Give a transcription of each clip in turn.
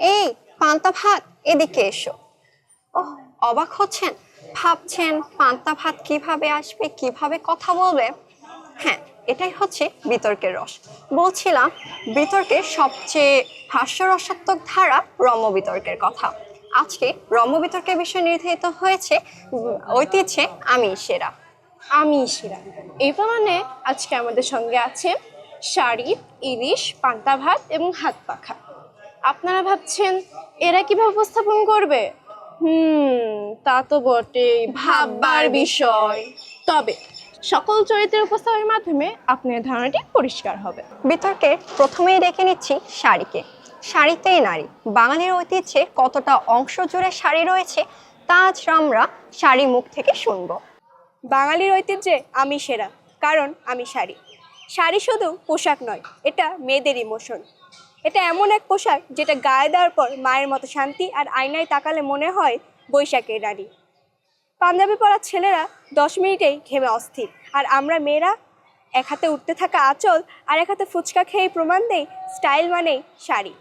এই, পান্তা ভাত, এদিকে এসো। ওহ, অবাক হচ্ছেন। ভাবছেন, পান্তা ভাত কীভাবে আসবে, কীভাবে কথা বলবে? হ্যাঁ এটাই হচ্ছে বিতর্কের রস। বলছিলাম, বিতর্কের সবচেয়ে হাস্যরসাত্মক ধারা রম্য বিতর্কের কথা। আজকে রম্য বিতর্কের বিষয় নির্ধারিত হয়েছে ঐতিহ্যে আমি সেরা। আমি শিরা এই প্রমাণে আজকে আমাদের সঙ্গে আছে শাড়ি ইলিশ, পান্তা ভাত এবং হাত পাখা। আপনারা ভাবছেন এরা কীভাবে উপস্থাপন করবে? হুম তা তো বটেই। ভাববার বিষয়। তবে সকল চরিত্রের উপস্থাপনের মাধ্যমে আপনার ধারণাটি পরিষ্কার হবে। বিতর্কে প্রথমেই দেখে নিচ্ছি শাড়িকে। শাড়িতেই নারী। বাঙালির ঐতিহ্যে কতটা অংশ জুড়ে শাড়ি রয়েছে তা আজ আমরা শাড়ি মুখ থেকে শুনব। বাঙালির ঐতিহ্যে আমি সেরা কারণ আমি শাড়ি। শাড়ি শুধু পোশাক নয় এটা মেয়েদের ইমোশন। এটা এমন এক পোশাক যেটা গায়ে দেওয়ার পর মায়ের মতো শান্তি আর আয়নায় তাকালে মনে হয় বৈশাখের রানী। পাঞ্জাবি পরা ছেলেরা দশ মিনিটেই ঘেমে অস্থির। আর আমরা মেয়েরা, এক হাতে উঠতে থাকা আঁচল আর এক হাতে ফুচকা খেয়ে প্রমাণ দেই, স্টাইল মানেই শাড়ি।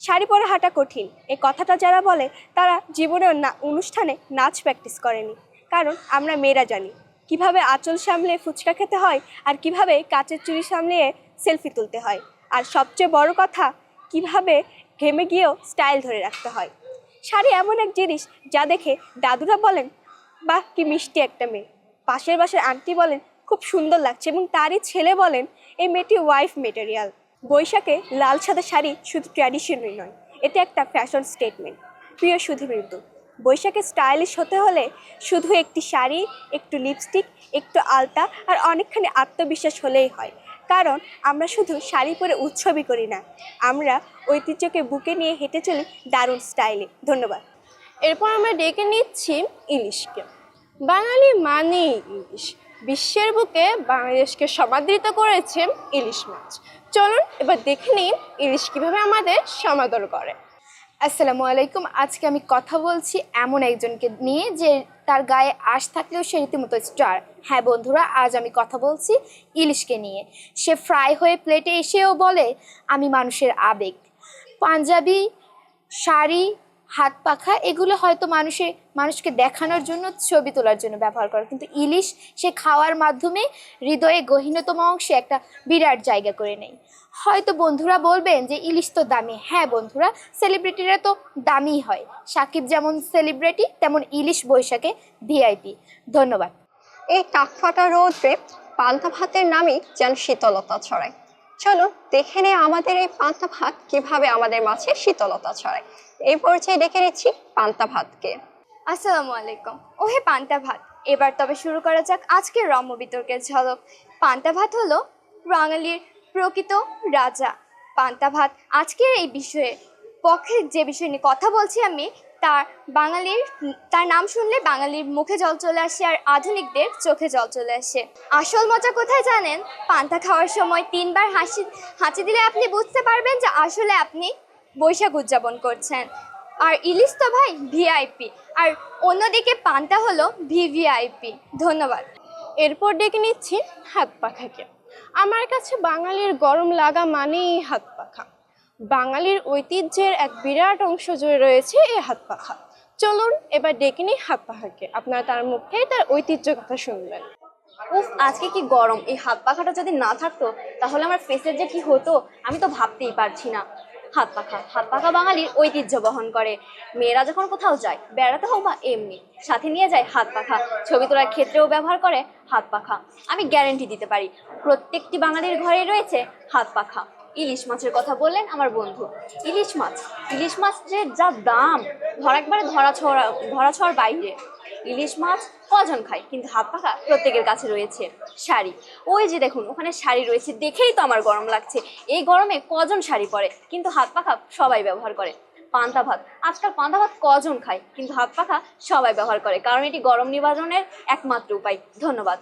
শাড়ি পরে হাঁটা কঠিন। এই কথাটা যারা বলে, তারা জীবনেও না, অনুষ্ঠানে নাচ প্র্যাকটিস করেনি। কারণ আমরা মেয়েরা জানি, কীভাবে আঁচল সামলে ফুচকা খেতে হয় আর কীভাবে কাচের চুড়ি সামলিয়ে সেলফি তুলতে হয়। আর সবচেয়ে বড় কথা, কীভাবে ঘেমে গিয়েও স্টাইল ধরে রাখতে হয়। শাড়ি এমন এক জিনিস যা দেখে দাদুরা বলেন, বাহ, কি মিষ্টি একটা মেয়ে। পাশের বাসার আন্টি বলেন, খুব সুন্দর লাগছে। এবং তারই ছেলে বলেন, এই মেয়েটি ওয়াইফ মেটেরিয়াল বৈশাখে লাল সাদা শাড়ি শুধু ট্র্যাডিশনাল নয়, এটা একটা ফ্যাশন স্টেটমেন্ট প্রিয় সুধী মৃদু বৈশাখে স্টাইলিশ হতে হলে শুধু একটি শাড়ি, একটু লিপস্টিক একটু আলতা আর অনেকখানি আত্মবিশ্বাস হলেই হয়। কারণ আমরা শুধু শাড়ি পরে উৎসবই করি না। আমরা ঐতিহ্যকে বুকে নিয়ে হেঁটে চলি দারুণ স্টাইলে। ধন্যবাদ। এরপর আমরা ডেকে নিচ্ছি ইলিশকে। বাঙালি মানেই ইলিশ। বিশ্বের বুকে বাংলাদেশকে সমাদৃত করেছে ইলিশ মাছ। চলুন এবার দেখে নিন ইলিশ কীভাবে আমাদের সমাদর করে। আসসালামু আলাইকুম। আজকে আমি কথা বলছি এমন একজনকে নিয়ে যে তার গায়ে আশ থাকলেও সে রীতিমতো স্টার। হ্যাঁ বন্ধুরা, আজ আমি কথা বলছি ইলিশকে নিয়ে। সে ফ্রাই হয়ে প্লেটে এসেও বলে, আমি মানুষের আবেগ। পাঞ্জাবি, শাড়ি হাত পাখা, এগুলো হয়তো মানুষের মানুষকে দেখানোর জন্য ছবি তোলার জন্য ব্যবহার করে। কিন্তু ইলিশ সে খাওয়ার মাধ্যমে হৃদয়ে গহীনতম অংশে একটা বিরাট জায়গা করে নেয়। হয়তো বন্ধুরা বলবেন যে, ইলিশ তো দামি। হ্যাঁ বন্ধুরা সেলিব্রিটিরা তো দামি হয়। সাকিব যেমন সেলিব্রিটি তেমন ইলিশ বৈশাখে ভিআইপি ধন্যবাদ। এই কাকফাটা রৌদ্রে পান্তা ভাতের নামই যেন শীতলতা ছড়ায়। চলো দেখে নে আমাদের এই পান্তা ভাত কীভাবে আমাদের মাঝে শীতলতা ছড়ায়। এই পর্যায়ে ডেকে নিচ্ছি পান্তা ভাতকে। আসসালামু আলাইকুম। ওহে পান্তা ভাত, এবার তবে শুরু করা যাক আজকের রম্য বিতর্কের ঝলক। পান্তা ভাত হলো বাঙালির প্রকৃত রাজা। পান্তা ভাত আজকের এই বিষয়ে পক্ষে যে বিষয় নিয়ে কথা বলছি আমি তার বাঙালির, তার নাম শুনলে বাঙালির মুখে জল চলে আসে আর আধুনিকদের চোখে জল চলে আসে। আসল মজা কোথায় জানেন? পান্তা খাওয়ার সময় তিনবার হাসি হাঁচি দিলে আপনি বুঝতে পারবেন যে আসলে আপনি বৈশাখ উদযাপন করছেন। আর ইলিশ তো ভাই ভিআইপি আর অন্যদিকে পান্তা হলো ভিভিআইপি ধন্যবাদ। এরপর ডেকে নিচ্ছি হাত পাখাকে। আমার কাছে বাঙালির গরম লাগা মানেই হাত বাঙালির ঐতিহ্যের এক বিরাট অংশ জুড়ে রয়েছে এই হাত পাখা। চলুন এবার ডেকে নিই হাত পাখাকে। আপনারা তার মুখেই তার ঐতিহ্য কথা শুনবেন। উফ, আজকে কি গরম? এই হাত পাখাটা যদি না থাকতো, তাহলে আমার ফেসের যে কি হতো, আমি তো ভাবতেই পারছি না। হাত পাখা হাত পাখা বাঙালির ঐতিহ্য বহন করে। মেয়েরা যখন কোথাও যায়, বেড়াতে হোক বা এমনি, সাথে নিয়ে যায় হাত পাখা। ছবি তোলার ক্ষেত্রেও ব্যবহার করে হাত পাখা। আমি গ্যারেন্টি দিতে পারি, প্রত্যেকটি বাঙালির ঘরে রয়েছে হাত পাখা। ইলিশ মাছের কথা বললেন আমার বন্ধু। ইলিশ মাছ ইলিশ মাছ যে যা দাম, ধরা একবারে ধরা ছড়া, ধরা ছোঁয়ার বাইরে। ইলিশ মাছ কজন খায়? কিন্তু হাত পাখা প্রত্যেকের কাছে রয়েছে শাড়ি। ওই যে দেখুন, ওখানে শাড়ি রয়েছে দেখেই তো আমার গরম লাগছে। এই গরমে কজন শাড়ি পরে? কিন্তু হাত পাখা সবাই ব্যবহার করে। পান্তা ভাত, আজকাল পান্তা ভাত কজন খায়? কিন্তু হাত পাখা সবাই ব্যবহার করে, কারণ এটি গরম নিবারণের একমাত্র উপায়। ধন্যবাদ।